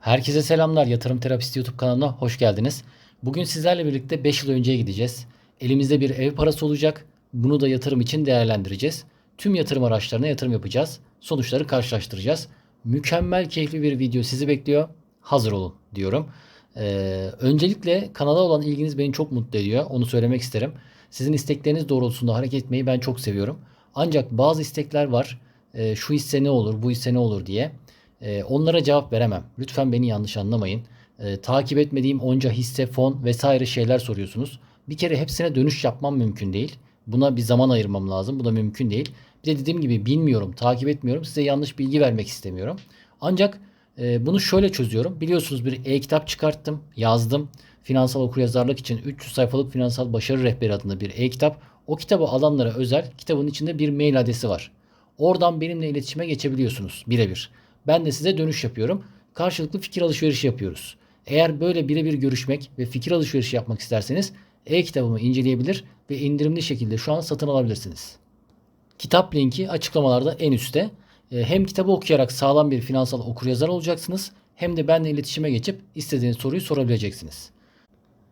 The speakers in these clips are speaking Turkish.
Herkese selamlar. Yatırım Terapisti YouTube kanalına hoş geldiniz. Bugün sizlerle birlikte 5 yıl önceye gideceğiz. Elimizde bir ev parası olacak. Bunu da yatırım için değerlendireceğiz. Tüm yatırım araçlarına yatırım yapacağız. Sonuçları karşılaştıracağız. Mükemmel keyifli bir video sizi bekliyor. Hazır olun diyorum. Ee, öncelikle kanala olan ilginiz beni çok mutlu ediyor. Onu söylemek isterim. Sizin istekleriniz doğrultusunda hareket etmeyi ben çok seviyorum. Ancak bazı istekler var. Ee, şu hisse ne olur, bu hisse ne olur diye. Ee, onlara cevap veremem. Lütfen beni yanlış anlamayın. Ee, takip etmediğim onca hisse, fon vesaire şeyler soruyorsunuz. Bir kere hepsine dönüş yapmam mümkün değil. Buna bir zaman ayırmam lazım. Bu da mümkün değil. Bir de dediğim gibi bilmiyorum, takip etmiyorum. Size yanlış bilgi vermek istemiyorum. Ancak e, bunu şöyle çözüyorum. Biliyorsunuz bir e-kitap çıkarttım, yazdım. Finansal okuryazarlık için 300 sayfalık finansal başarı rehberi adında bir e-kitap. O kitabı alanlara özel kitabın içinde bir mail adresi var. Oradan benimle iletişime geçebiliyorsunuz birebir. Ben de size dönüş yapıyorum. Karşılıklı fikir alışverişi yapıyoruz. Eğer böyle birebir görüşmek ve fikir alışverişi yapmak isterseniz e-kitabımı inceleyebilir ve indirimli şekilde şu an satın alabilirsiniz. Kitap linki açıklamalarda en üstte. E, Hem kitabı okuyarak sağlam bir finansal okuryazar olacaksınız hem de benimle iletişime geçip istediğiniz soruyu sorabileceksiniz.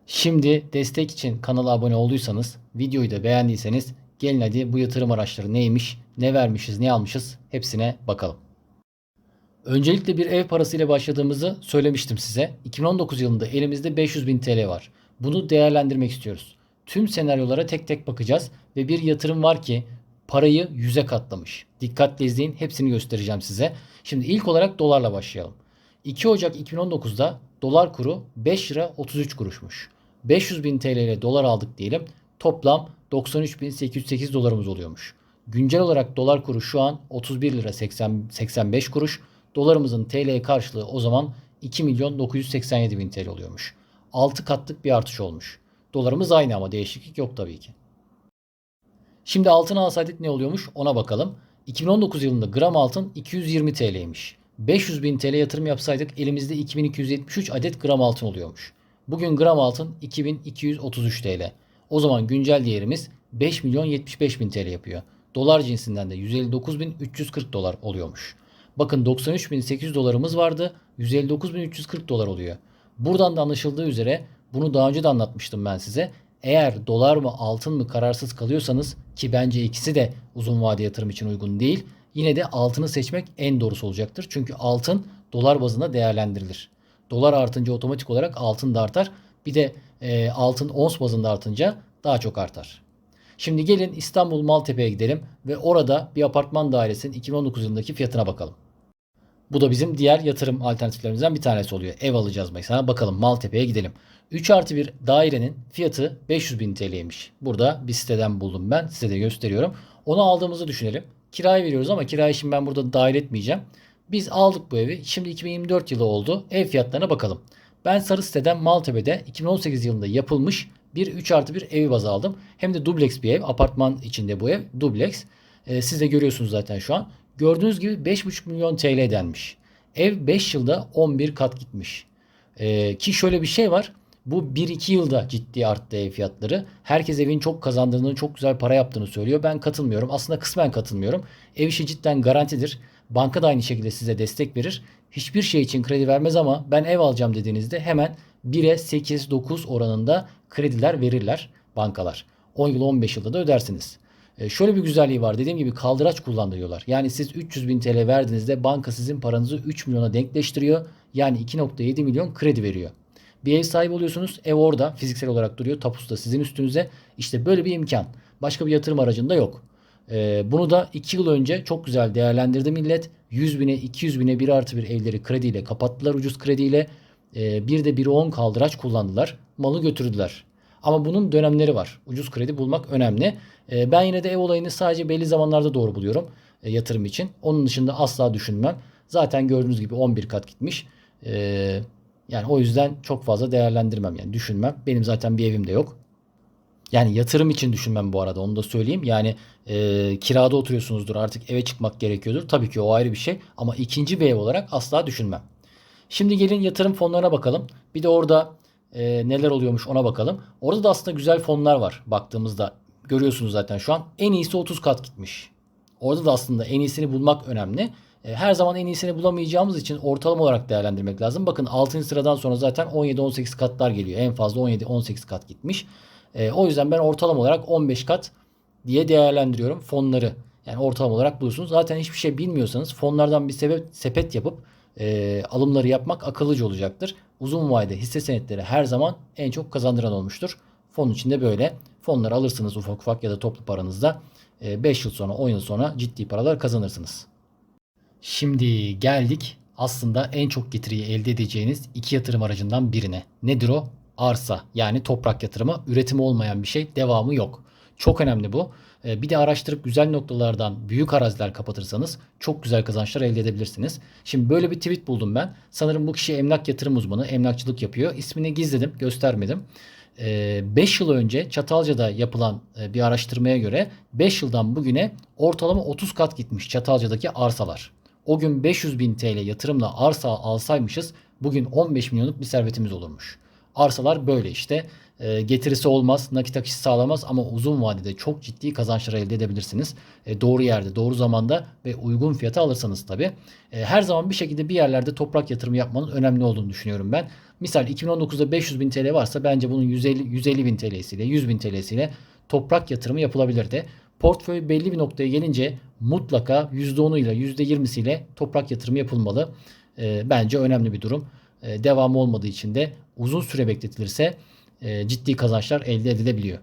Şimdi destek için kanala abone olduysanız, videoyu da beğendiyseniz gelin hadi bu yatırım araçları neymiş, ne vermişiz, ne almışız hepsine bakalım. Öncelikle bir ev parası ile başladığımızı söylemiştim size. 2019 yılında elimizde 500 bin TL var. Bunu değerlendirmek istiyoruz. Tüm senaryolara tek tek bakacağız ve bir yatırım var ki parayı yüze katlamış. Dikkatle izleyin hepsini göstereceğim size. Şimdi ilk olarak dolarla başlayalım. 2 Ocak 2019'da dolar kuru 5 lira 33 kuruşmuş. 500 bin TL ile dolar aldık diyelim. Toplam 93.808 dolarımız oluyormuş. Güncel olarak dolar kuru şu an 31 lira 80, 85 kuruş. Dolarımızın TL'ye karşılığı o zaman 2 milyon 987 bin TL oluyormuş. 6 katlık bir artış olmuş. Dolarımız aynı ama değişiklik yok tabii ki. Şimdi altın alsaydık ne oluyormuş ona bakalım. 2019 yılında gram altın 220 TL'ymiş. 500 bin TL yatırım yapsaydık elimizde 2273 adet gram altın oluyormuş. Bugün gram altın 2233 TL. O zaman güncel değerimiz 5 milyon 75 bin TL yapıyor. Dolar cinsinden de 159.340 dolar oluyormuş. Bakın 93.800 dolarımız vardı. 159.340 dolar oluyor. Buradan da anlaşıldığı üzere bunu daha önce de anlatmıştım ben size. Eğer dolar mı altın mı kararsız kalıyorsanız ki bence ikisi de uzun vade yatırım için uygun değil. Yine de altını seçmek en doğrusu olacaktır. Çünkü altın dolar bazında değerlendirilir. Dolar artınca otomatik olarak altın da artar. Bir de e, altın ons bazında artınca daha çok artar. Şimdi gelin İstanbul Maltepe'ye gidelim ve orada bir apartman dairesinin 2019 yılındaki fiyatına bakalım. Bu da bizim diğer yatırım alternatiflerimizden bir tanesi oluyor. Ev alacağız mesela. Bakalım Maltepe'ye gidelim. 3 artı bir dairenin fiyatı 500 bin TL'ymiş. Burada bir siteden buldum ben. Size de gösteriyorum. Onu aldığımızı düşünelim. Kiraya veriyoruz ama kirayı şimdi ben burada dahil etmeyeceğim. Biz aldık bu evi. Şimdi 2024 yılı oldu. Ev fiyatlarına bakalım. Ben sarı siteden Maltepe'de 2018 yılında yapılmış bir 3 artı bir evi baz aldım. Hem de dubleks bir ev. Apartman içinde bu ev. Dubleks. Ee, siz de görüyorsunuz zaten şu an. Gördüğünüz gibi 5,5 milyon TL denmiş. Ev 5 yılda 11 kat gitmiş. Ee, ki şöyle bir şey var. Bu 1-2 yılda ciddi arttı ev fiyatları. Herkes evin çok kazandığını, çok güzel para yaptığını söylüyor. Ben katılmıyorum. Aslında kısmen katılmıyorum. Ev işi cidden garantidir. Banka da aynı şekilde size destek verir. Hiçbir şey için kredi vermez ama ben ev alacağım dediğinizde hemen 1'e 8-9 oranında krediler verirler bankalar. 10 yıl 15 yılda da ödersiniz. E, şöyle bir güzelliği var. Dediğim gibi kaldıraç kullandırıyorlar. Yani siz 300 bin TL verdiğinizde banka sizin paranızı 3 milyona denkleştiriyor. Yani 2.7 milyon kredi veriyor. Bir ev sahibi oluyorsunuz. Ev orada fiziksel olarak duruyor. Tapusu da sizin üstünüze. İşte böyle bir imkan. Başka bir yatırım aracında yok. Ee, bunu da 2 yıl önce çok güzel değerlendirdi millet. 100 bine 200 bine 1 artı bir evleri krediyle kapattılar ucuz krediyle. Ee, bir de 1'e 10 kaldıraç kullandılar. Malı götürdüler. Ama bunun dönemleri var. Ucuz kredi bulmak önemli. Ee, ben yine de ev olayını sadece belli zamanlarda doğru buluyorum e, yatırım için. Onun dışında asla düşünmem. Zaten gördüğünüz gibi 11 kat gitmiş. Ee, yani o yüzden çok fazla değerlendirmem yani düşünmem. Benim zaten bir evim de yok. Yani yatırım için düşünmem bu arada onu da söyleyeyim. Yani e, kirada oturuyorsunuzdur artık eve çıkmak gerekiyordur. Tabii ki o ayrı bir şey ama ikinci bir ev olarak asla düşünmem. Şimdi gelin yatırım fonlarına bakalım. Bir de orada e, neler oluyormuş ona bakalım. Orada da aslında güzel fonlar var baktığımızda. Görüyorsunuz zaten şu an en iyisi 30 kat gitmiş. Orada da aslında en iyisini bulmak önemli. E, her zaman en iyisini bulamayacağımız için ortalama olarak değerlendirmek lazım. Bakın 6. sıradan sonra zaten 17-18 katlar geliyor. En fazla 17-18 kat gitmiş. E, o yüzden ben ortalama olarak 15 kat diye değerlendiriyorum fonları. Yani ortalama olarak bulursunuz. Zaten hiçbir şey bilmiyorsanız fonlardan bir sebep, sepet yapıp e, alımları yapmak akıllıca olacaktır. Uzun vadede hisse senetleri her zaman en çok kazandıran olmuştur. Fon içinde böyle. Fonları alırsınız ufak ufak ya da toplu paranızda. 5 yıl sonra 10 yıl sonra ciddi paralar kazanırsınız. Şimdi geldik aslında en çok getiriyi elde edeceğiniz iki yatırım aracından birine. Nedir o? Arsa yani toprak yatırımı. Üretimi olmayan bir şey devamı yok. Çok önemli bu. Ee, bir de araştırıp güzel noktalardan büyük araziler kapatırsanız çok güzel kazançlar elde edebilirsiniz. Şimdi böyle bir tweet buldum ben. Sanırım bu kişi emlak yatırım uzmanı. Emlakçılık yapıyor. İsmini gizledim, göstermedim. 5 yıl önce Çatalca'da yapılan e, bir araştırmaya göre 5 yıldan bugüne ortalama 30 kat gitmiş Çatalca'daki arsalar. O gün 500 bin TL yatırımla arsa alsaymışız bugün 15 milyonluk bir servetimiz olurmuş. Arsalar böyle işte. E, getirisi olmaz, nakit akışı sağlamaz ama uzun vadede çok ciddi kazançlar elde edebilirsiniz. E, doğru yerde, doğru zamanda ve uygun fiyata alırsanız tabi. E, her zaman bir şekilde bir yerlerde toprak yatırımı yapmanın önemli olduğunu düşünüyorum ben. Misal 2019'da 500 bin TL varsa bence bunun 150, 150 bin TL'siyle, 100 bin TL'siyle toprak yatırımı yapılabilirdi. Portföy belli bir noktaya gelince mutlaka %10'u ile %20'siyle toprak yatırımı yapılmalı. E, bence önemli bir durum. E, devamı olmadığı için de uzun süre bekletilirse ciddi kazançlar elde edilebiliyor.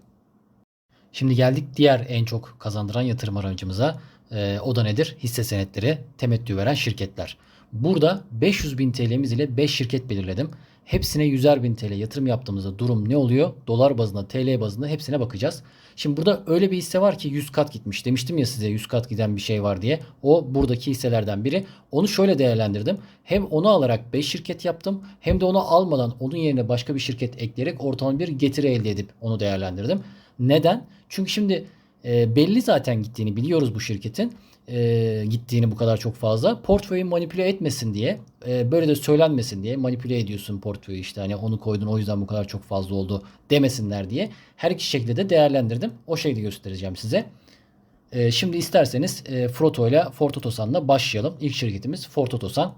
Şimdi geldik diğer en çok kazandıran yatırım aracımıza. E, o da nedir? Hisse senetleri, temettü veren şirketler. Burada 500 bin TL'miz ile 5 şirket belirledim. Hepsine 100'er bin TL yatırım yaptığımızda durum ne oluyor? Dolar bazında, TL bazında hepsine bakacağız. Şimdi burada öyle bir hisse var ki 100 kat gitmiş. Demiştim ya size 100 kat giden bir şey var diye. O buradaki hisselerden biri. Onu şöyle değerlendirdim. Hem onu alarak 5 şirket yaptım hem de onu almadan onun yerine başka bir şirket ekleyerek ortalama bir getiri elde edip onu değerlendirdim. Neden? Çünkü şimdi e, belli zaten gittiğini biliyoruz bu şirketin e, gittiğini bu kadar çok fazla. Portföyü manipüle etmesin diye e, böyle de söylenmesin diye manipüle ediyorsun portföyü işte hani onu koydun o yüzden bu kadar çok fazla oldu demesinler diye. Her iki şekilde de değerlendirdim. O şekilde göstereceğim size. E, şimdi isterseniz e, Froto ile Ford Otosan'la başlayalım. İlk şirketimiz Ford Otosan.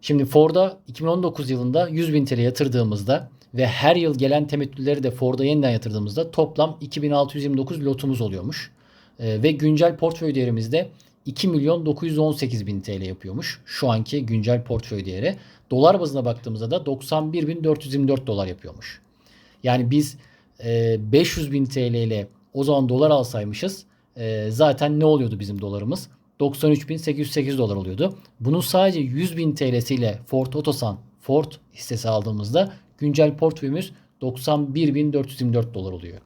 Şimdi Ford'a 2019 yılında 100 bin TL yatırdığımızda ve her yıl gelen temettüleri de Ford'a yeniden yatırdığımızda toplam 2629 lotumuz oluyormuş. E, ve güncel portföy değerimizde 2 milyon 918 bin TL yapıyormuş. Şu anki güncel portföy değeri. Dolar bazına baktığımızda da 91 bin 424 dolar yapıyormuş. Yani biz e, 500 bin TL ile o zaman dolar alsaymışız e, zaten ne oluyordu bizim dolarımız? 93.808 dolar oluyordu. Bunun sadece 100 bin TL'siyle Ford Otosan Ford hissesi aldığımızda güncel portföyümüz 91.424 dolar oluyor.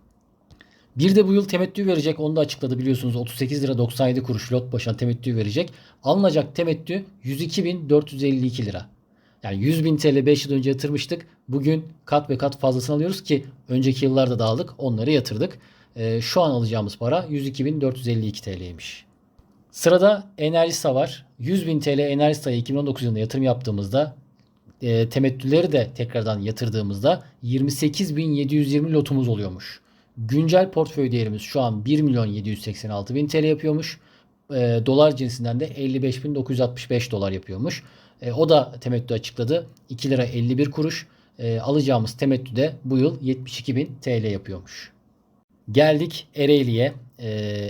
Bir de bu yıl temettü verecek. Onu da açıkladı biliyorsunuz. 38 lira 97 kuruş lot başına temettü verecek. Alınacak temettü 102.452 lira. Yani 100 bin TL 5 yıl önce yatırmıştık. Bugün kat ve kat fazlasını alıyoruz ki önceki yıllarda da aldık. Onları yatırdık. Ee, şu an alacağımız para 102.452 TL'ymiş. Sırada Enerjisa var. 100 bin TL Enerjisa'ya 2019 yılında yatırım yaptığımızda e, temettüleri de tekrardan yatırdığımızda 28.720 lotumuz oluyormuş. Güncel portföy değerimiz şu an 1 milyon 786 bin TL yapıyormuş. E, dolar cinsinden de 55.965 dolar yapıyormuş. E, o da temettü açıkladı. 2 lira 51 kuruş. E, alacağımız temettü de bu yıl 72 bin TL yapıyormuş. Geldik Ereğli'ye. E,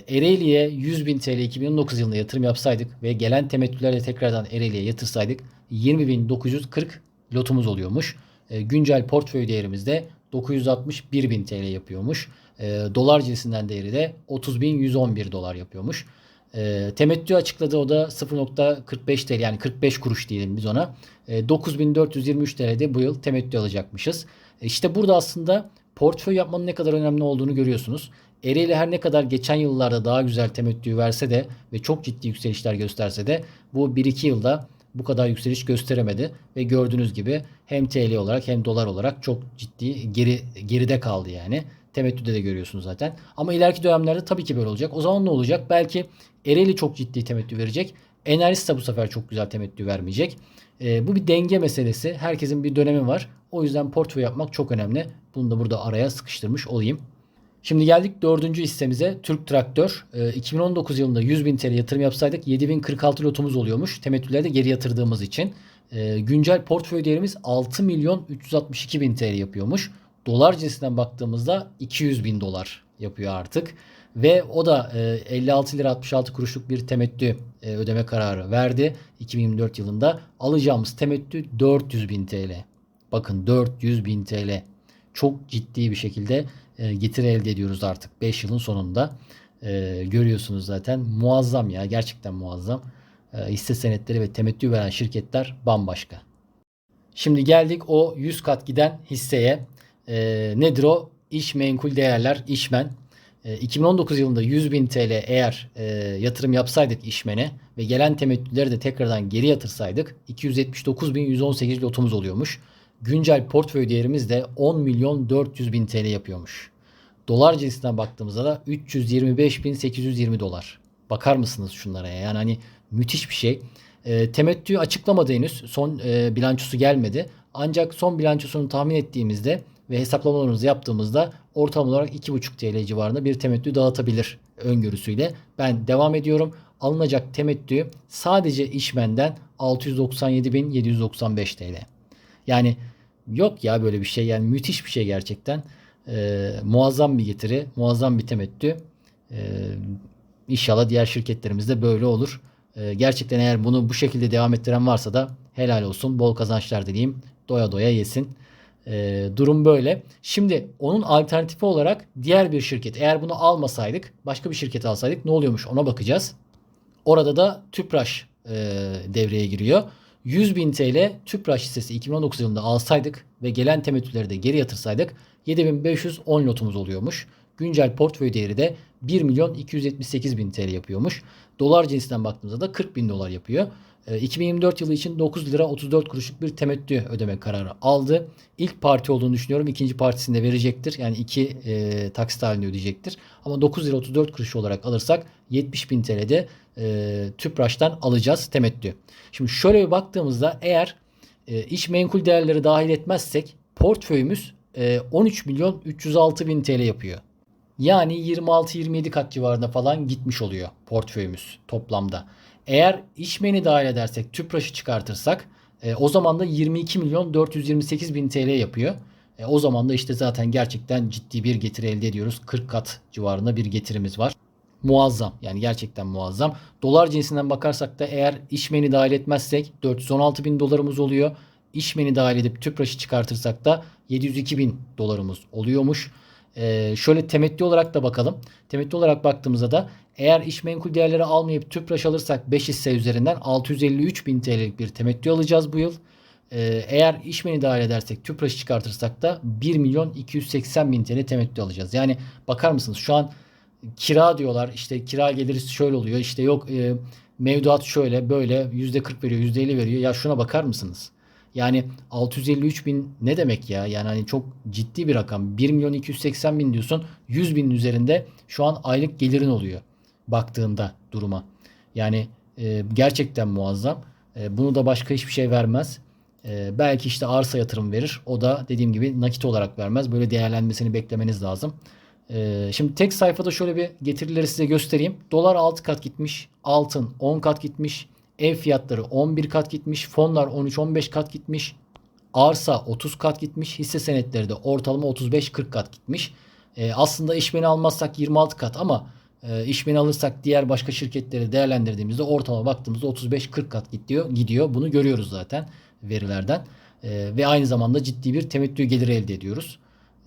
Ereğli'ye 100 bin TL 2019 yılında yatırım yapsaydık ve gelen temettülerle tekrardan Ereğli'ye yatırsaydık 20.940 lotumuz oluyormuş. E, güncel portföy değerimizde 961 bin TL yapıyormuş. E, dolar cinsinden değeri de 30.111 dolar yapıyormuş. E, temettü açıkladı o da 0.45 TL yani 45 kuruş diyelim biz ona. E, 9423 TL'de bu yıl temettü alacakmışız. E, işte burada aslında portföy yapmanın ne kadar önemli olduğunu görüyorsunuz. Ereğli her ne kadar geçen yıllarda daha güzel temettü verse de ve çok ciddi yükselişler gösterse de bu 1-2 yılda bu kadar yükseliş gösteremedi ve gördüğünüz gibi hem TL olarak hem dolar olarak çok ciddi geri geride kaldı yani. Temettüde de görüyorsunuz zaten. Ama ileriki dönemlerde tabii ki böyle olacak. O zaman ne olacak? Belki Ereğli çok ciddi temettü verecek. Enerjisi de bu sefer çok güzel temettü vermeyecek. E, bu bir denge meselesi. Herkesin bir dönemi var. O yüzden portföy yapmak çok önemli. Bunu da burada araya sıkıştırmış olayım. Şimdi geldik dördüncü hissemize. Türk Traktör. Ee, 2019 yılında 100 bin TL yatırım yapsaydık 7046 lotumuz oluyormuş. Temettüleri de geri yatırdığımız için. Ee, güncel portföy değerimiz 6 milyon 362 bin TL yapıyormuş. Dolar cinsinden baktığımızda 200 bin dolar yapıyor artık. Ve o da e, 56 lira 66 kuruşluk bir temettü e, ödeme kararı verdi 2024 yılında. Alacağımız temettü 400 bin TL. Bakın 400 bin TL. Çok ciddi bir şekilde e, getiri elde ediyoruz artık 5 yılın sonunda. E, görüyorsunuz zaten muazzam ya gerçekten muazzam. E, hisse senetleri ve temettü veren şirketler bambaşka. Şimdi geldik o 100 kat giden hisseye. E, nedir o? İş menkul değerler, işmen. E, 2019 yılında 100 bin TL eğer e, yatırım yapsaydık işmene ve gelen temettüleri de tekrardan geri yatırsaydık 279.118 lotumuz oluyormuş. Güncel portföy değerimiz de 10 milyon 400 bin TL yapıyormuş. Dolar cinsinden baktığımızda da 325.820 dolar. Bakar mısınız şunlara ya? Yani hani müthiş bir şey. E, temettü açıklamadı henüz. Son e, bilançosu gelmedi. Ancak son bilançosunu tahmin ettiğimizde ve hesaplamalarımızı yaptığımızda ortalama olarak 2,5 TL civarında bir temettü dağıtabilir öngörüsüyle. Ben devam ediyorum. Alınacak temettü sadece işmenden 697.795 TL. Yani yok ya böyle bir şey. Yani müthiş bir şey gerçekten. Ee, muazzam bir getiri, muazzam bir temettü. Ee, inşallah diğer şirketlerimizde böyle olur. Ee, gerçekten eğer bunu bu şekilde devam ettiren varsa da helal olsun. Bol kazançlar dileyim. Doya doya yesin. Ee, durum böyle. Şimdi onun alternatifi olarak diğer bir şirket. Eğer bunu almasaydık, başka bir şirket alsaydık ne oluyormuş ona bakacağız. Orada da Tüpraş e, devreye giriyor. 100 bin TL Tüpraş hissesi 2019 yılında alsaydık ve gelen temettüleri de geri yatırsaydık 7510 lotumuz oluyormuş. Güncel portföy değeri de 1 milyon 278 bin TL yapıyormuş. Dolar cinsinden baktığımızda da 40 bin dolar yapıyor. 2024 yılı için 9 lira 34 kuruşluk bir temettü ödeme kararı aldı. İlk parti olduğunu düşünüyorum. İkinci partisini de verecektir. Yani iki e, taksit halinde ödeyecektir. Ama 9 lira 34 kuruş olarak alırsak 70 bin TL'de e, Tüpraş'tan alacağız temettü. Şimdi şöyle bir baktığımızda eğer e, iş menkul değerleri dahil etmezsek portföyümüz e, 13 milyon 306 bin TL yapıyor. Yani 26-27 kat civarında falan gitmiş oluyor portföyümüz toplamda. Eğer işmeni dahil edersek tüpraşı çıkartırsak e, o zaman da 22 milyon 428 bin TL yapıyor. E, o zaman da işte zaten gerçekten ciddi bir getiri elde ediyoruz. 40 kat civarında bir getirimiz var. Muazzam yani gerçekten muazzam. Dolar cinsinden bakarsak da eğer işmeni dahil etmezsek 416 bin dolarımız oluyor. İşmeni dahil edip tüpraşı çıkartırsak da 702 bin dolarımız oluyormuş. Ee, şöyle temettü olarak da bakalım. Temettü olarak baktığımızda da eğer iş menkul değerleri almayıp tüpraş alırsak 5 hisse üzerinden 653 bin TL'lik bir temettü alacağız bu yıl. Ee, eğer işmeni dahil edersek tüpraşı çıkartırsak da 1 milyon 280 bin TL temettü alacağız. Yani bakar mısınız şu an kira diyorlar işte kira geliri şöyle oluyor işte yok e, mevduat şöyle böyle %40 veriyor %50 veriyor ya şuna bakar mısınız? Yani 653 bin ne demek ya? Yani hani çok ciddi bir rakam. 1 milyon 280 bin diyorsun. 100 binin üzerinde şu an aylık gelirin oluyor. Baktığında duruma. Yani e, gerçekten muazzam. E, bunu da başka hiçbir şey vermez. E, belki işte arsa yatırım verir. O da dediğim gibi nakit olarak vermez. Böyle değerlenmesini beklemeniz lazım. E, şimdi tek sayfada şöyle bir getirileri size göstereyim. Dolar 6 kat gitmiş. Altın 10 kat gitmiş. Ev fiyatları 11 kat gitmiş. Fonlar 13-15 kat gitmiş. Arsa 30 kat gitmiş. Hisse senetleri de ortalama 35-40 kat gitmiş. E, aslında işmeni almazsak 26 kat ama e, işmeni alırsak diğer başka şirketleri değerlendirdiğimizde ortalama baktığımızda 35-40 kat gidiyor. gidiyor. Bunu görüyoruz zaten verilerden. E, ve aynı zamanda ciddi bir temettü geliri elde ediyoruz.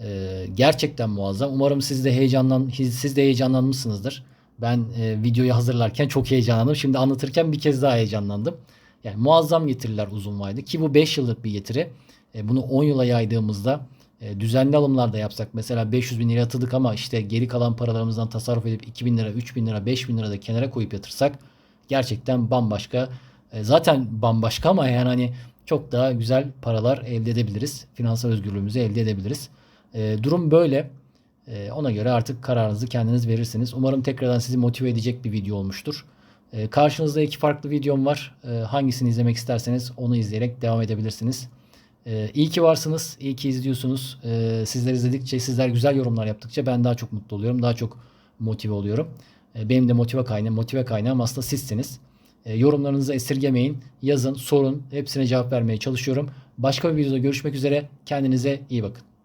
E, gerçekten muazzam. Umarım siz de heyecanlan siz de heyecanlanmışsınızdır. Ben e, videoyu hazırlarken çok heyecanlandım. Şimdi anlatırken bir kez daha heyecanlandım. Yani muazzam getiriler uzun vadede ki bu 5 yıllık bir getiri. E, bunu 10 yıla yaydığımızda e, düzenli alımlarda yapsak mesela 500 bin lira yatırdık ama işte geri kalan paralarımızdan tasarruf edip 2 bin lira, 3 bin lira, 5 bin lira da kenara koyup yatırsak gerçekten bambaşka e, zaten bambaşka ama yani hani çok daha güzel paralar elde edebiliriz. Finansal özgürlüğümüzü elde edebiliriz. E, durum böyle. E, ona göre artık kararınızı kendiniz verirsiniz. Umarım tekrardan sizi motive edecek bir video olmuştur. E, karşınızda iki farklı videom var. E, hangisini izlemek isterseniz onu izleyerek devam edebilirsiniz. Ee, iyi ki varsınız. iyi ki izliyorsunuz. Ee, sizler izledikçe, sizler güzel yorumlar yaptıkça ben daha çok mutlu oluyorum. Daha çok motive oluyorum. Ee, benim de motive kaynağım, motive kaynağım aslında sizsiniz. Ee, yorumlarınızı esirgemeyin. Yazın, sorun. Hepsine cevap vermeye çalışıyorum. Başka bir videoda görüşmek üzere. Kendinize iyi bakın.